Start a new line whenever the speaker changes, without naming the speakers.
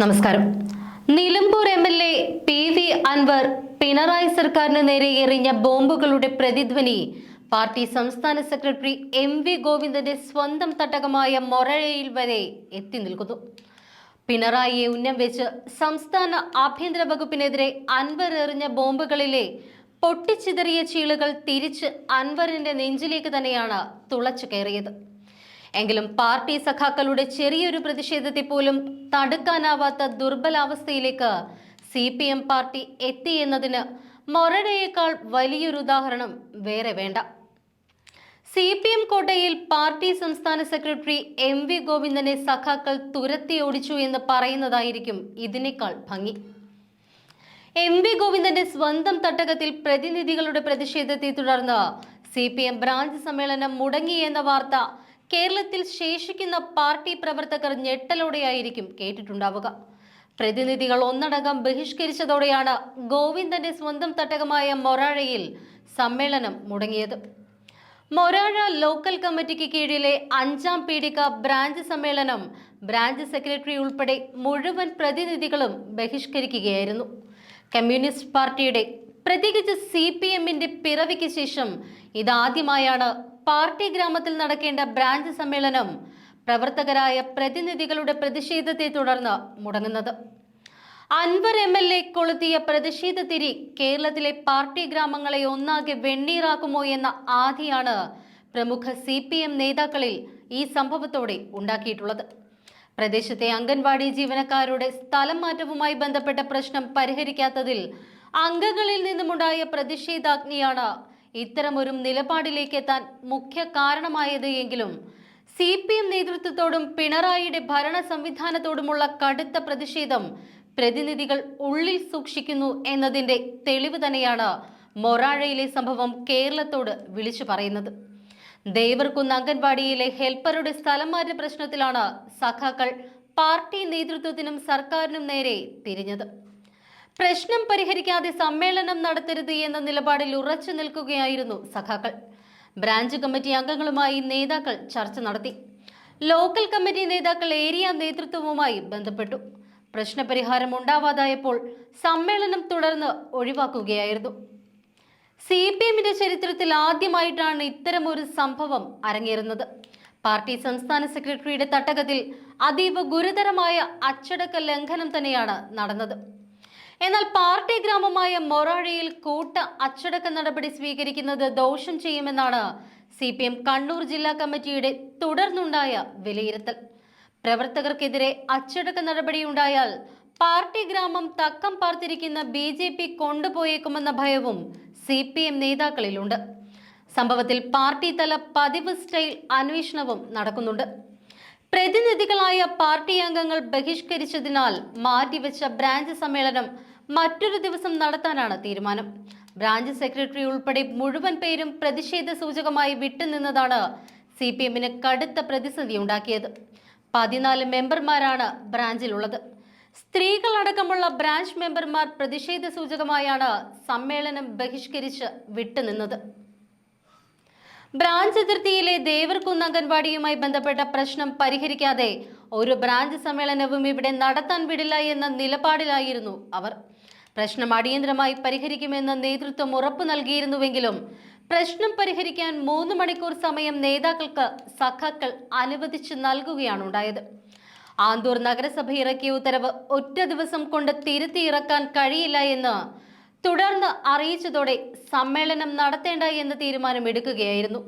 നമസ്കാരം. Nilambur M L A P V Anvar Pinarayi സർക്കാരിന് നേരെ എറിഞ്ഞ ബോംബുകളുടെ പ്രതിധ്വനി. പാർട്ടി സംസ്ഥാന സെക്രട്ടറി എം വി ഗോവിന്ദന്റെ സ്വന്തം തട്ടകമായ മൊറഴയിൽ വരെ എത്തി നിൽക്കുന്നു. പിണറായിയെ ഉന്നം വെച്ച് സംസ്ഥാന ആഭ്യന്തര വകുപ്പിനെതിരെ അൻവർ എറിഞ്ഞ ബോംബുകളിലെ പൊട്ടിച്ചിതറിയ ചീളുകൾ തിരിച്ച് അൻവറിന്റെ നെഞ്ചിലേക്ക് തന്നെയാണ് തുളച്ചു കയറിയത്. എങ്കിലും പാർട്ടി സഖാക്കളുടെ ചെറിയൊരു പ്രതിഷേധത്തെ പോലും തടുക്കാനാവാത്ത ദുർബലാവസ്ഥയിലേക്ക് സി പി എം പാർട്ടി എത്തിയെന്നതിന് മൊറടയേക്കാൾ വലിയൊരു ഉദാഹരണം വേറെ വേണ്ട. സി പി എം കോട്ടയിൽ പാർട്ടി സംസ്ഥാന സെക്രട്ടറി എം വി ഗോവിന്ദനെ സഖാക്കൾ തുരത്തി ഓടിച്ചു എന്ന് പറയുന്നതായിരിക്കും ഇതിനേക്കാൾ ഭംഗി. എം വി ഗോവിന്ദന്റെ സ്വന്തം തട്ടകത്തിൽ പ്രതിനിധികളുടെ പ്രതിഷേധത്തെ തുടർന്ന് സി പി എം ബ്രാഞ്ച് സമ്മേളനം മുടങ്ങി എന്ന വാർത്ത കേരളത്തിൽ ശേഷിക്കുന്ന പാർട്ടി പ്രവർത്തകർ ഞെട്ടലോടെയായിരിക്കും കേട്ടിട്ടുണ്ടാവുക. പ്രതിനിധികൾ ഒന്നടങ്കം ബഹിഷ്കരിച്ചതോടെയാണ് ഗോവിന്ദന്റെ സ്വന്തം തട്ടകമായ മൊറാഴയിൽ സമ്മേളനം മുടങ്ങിയത്. മൊരാഴ ലോക്കൽ കമ്മിറ്റിക്ക് കീഴിലെ അഞ്ചാം പീഡിക ബ്രാഞ്ച് സമ്മേളനം ബ്രാഞ്ച് സെക്രട്ടറി ഉൾപ്പെടെ മുഴുവൻ പ്രതിനിധികളും ബഹിഷ്കരിക്കുകയായിരുന്നു. കമ്മ്യൂണിസ്റ്റ് പാർട്ടിയുടെ പ്രത്യേകിച്ച് സി പി എമ്മിന്റെ പിറവിക്ക് ശേഷം ഇതാദ്യമായാണ് പാർട്ടി ഗ്രാമത്തിൽ നടക്കേണ്ട ബ്രാഞ്ച് സമ്മേളനം പ്രവർത്തകരായ പ്രതിനിധികളുടെ പ്രതിഷേധത്തെ തുടർന്ന് മുടങ്ങുന്നത്. അൻവർ എം എൽ എ കൊളുത്തിയ പ്രതിഷേധ തിരി കേരളത്തിലെ പാർട്ടി ഗ്രാമങ്ങളെ ഒന്നാകെ വെണ്ണീറാക്കുമോ എന്ന ആധിയാണ് പ്രമുഖ സി പി എം നേതാക്കളിൽ ഈ സംഭവത്തോടെ ഉണ്ടാക്കിയിട്ടുള്ളത്. പ്രദേശത്തെ അംഗൻവാടി ജീവനക്കാരുടെ സ്ഥലം മാറ്റവുമായി ബന്ധപ്പെട്ട പ്രശ്നം പരിഹരിക്കാത്തതിൽ അംഗങ്ങളിൽ നിന്നുമുണ്ടായ പ്രതിഷേധാഗ്നിയാണ് ഇത്തരമൊരു നിലപാടിലേക്ക് എത്താൻ മുഖ്യ കാരണമായത് എങ്കിലും സി പി എം നേതൃത്വത്തോടും പിണറായിയുടെ ഭരണ സംവിധാനത്തോടുമുള്ള കടുത്ത പ്രതിഷേധം പ്രതിനിധികൾ ഉള്ളിൽ സൂക്ഷിക്കുന്നു എന്നതിന്റെ തെളിവ് തന്നെയാണ് മൊറാഴയിലെ സംഭവം കേരളത്തോട് വിളിച്ചു പറയുന്നത്. ദേവർകുന്ന് അംഗൻവാടിയിലെ ഹെൽപ്പറുടെ സ്ഥലം മാറ്റ പ്രശ്നത്തിലാണ് സഖാക്കൾ പാർട്ടി നേതൃത്വത്തിനും സർക്കാരിനും നേരെ തിരിഞ്ഞത്. പ്രശ്നം പരിഹരിക്കാതെ സമ്മേളനം നടത്തരുത് എന്ന നിലപാടിൽ ഉറച്ചു നിൽക്കുകയായിരുന്നു സഖാക്കൾ. ബ്രാഞ്ച് കമ്മിറ്റി അംഗങ്ങളുമായി നേതാക്കൾ ചർച്ച നടത്തി. ലോക്കൽ കമ്മിറ്റി നേതാക്കൾ ഏരിയ നേതൃത്വവുമായി ബന്ധപ്പെട്ടു. പ്രശ്നപരിഹാരം ഉണ്ടാവാതായപ്പോൾ സമ്മേളനം തുടർന്ന് ഒഴിവാക്കുകയായിരുന്നു. സി പി എമ്മിന്റെ ചരിത്രത്തിൽ ആദ്യമായിട്ടാണ് ഇത്തരമൊരു സംഭവം അരങ്ങേറുന്നത്. പാർട്ടി സംസ്ഥാന സെക്രട്ടറിയുടെ തട്ടകത്തിൽ അതീവ ഗുരുതരമായ അച്ചടക്ക ലംഘനം തന്നെയാണ് നടന്നത്. എന്നാൽ പാർട്ടി ഗ്രാമമായ മൊറാഴയിൽ കൂട്ട അച്ചടക്ക നടപടി സ്വീകരിക്കുന്നത് ദോഷം ചെയ്യുമെന്നാണ് സി പി എം കണ്ണൂർ ജില്ലാ കമ്മിറ്റിയുടെ തുടർന്നുണ്ടായ വിലയിരുത്തൽ. പ്രവർത്തകർക്കെതിരെ അച്ചടക്ക നടപടിയുണ്ടായാൽ പാർട്ടി ഗ്രാമം തക്കം പാർത്തിരിക്കുന്ന ബി ജെ പി കൊണ്ടുപോയേക്കുമെന്ന ഭയവും സി പി എം നേതാക്കളിലുണ്ട്. സംഭവത്തിൽ പാർട്ടി തല പതിവ് സ്റ്റൈൽ അന്വേഷണവും നടക്കുന്നുണ്ട്. പ്രതിനിധികളായ പാർട്ടി അംഗങ്ങൾ ബഹിഷ്കരിച്ചതിനാൽ മാറ്റിവെച്ച ബ്രാഞ്ച് സമ്മേളനം മറ്റൊരു ദിവസം നടത്താനാണ് തീരുമാനം. ബ്രാഞ്ച് സെക്രട്ടറി ഉൾപ്പെടെ മുഴുവൻ പേരും പ്രതിഷേധ സൂചകമായി വിട്ടുനിന്നതാണ് സി പി എമ്മിന് കടുത്ത പ്രതിസന്ധി ഉണ്ടാക്കിയത്. പതിനാല് മെമ്പർമാരാണ് ബ്രാഞ്ചിലുള്ളത്. സ്ത്രീകളടക്കമുള്ള ബ്രാഞ്ച് മെമ്പർമാർ പ്രതിഷേധ സൂചകമായാണ് സമ്മേളനം ബഹിഷ്കരിച്ച് വിട്ടുനിന്നത്. ബ്രാഞ്ച് അതിർത്തിയിലെ ദേവർകുന്ന് അംഗൻവാടിയുമായി ബന്ധപ്പെട്ട പ്രശ്നം പരിഹരിക്കാതെ ഒരു ബ്രാഞ്ച് സമ്മേളനവും ഇവിടെ നടത്താൻ വിടില്ല എന്ന നിലപാടിലായിരുന്നു അവർ. പ്രശ്നം അടിയന്തരമായി പരിഹരിക്കുമെന്ന് നേതൃത്വം ഉറപ്പ് നൽകിയിരുന്നുവെങ്കിലും പ്രശ്നം പരിഹരിക്കാൻ മൂന്ന് മണിക്കൂർ സമയം നേതാക്കൾക്ക് സഖാക്കൾ അനുവദിച്ച് നൽകുകയാണ് ഉണ്ടായത്. ആന്തൂർ നഗരസഭ ഇറക്കിയ ഉത്തരവ് ഒറ്റ ദിവസം കൊണ്ട് തിരുത്തി ഇറക്കാൻ കഴിയില്ല എന്ന് തുടർന്ന് അറിയിച്ചതോടെ സമ്മേളനം നടത്തേണ്ട എന്ന തീരുമാനം എടുക്കുകയായിരുന്നു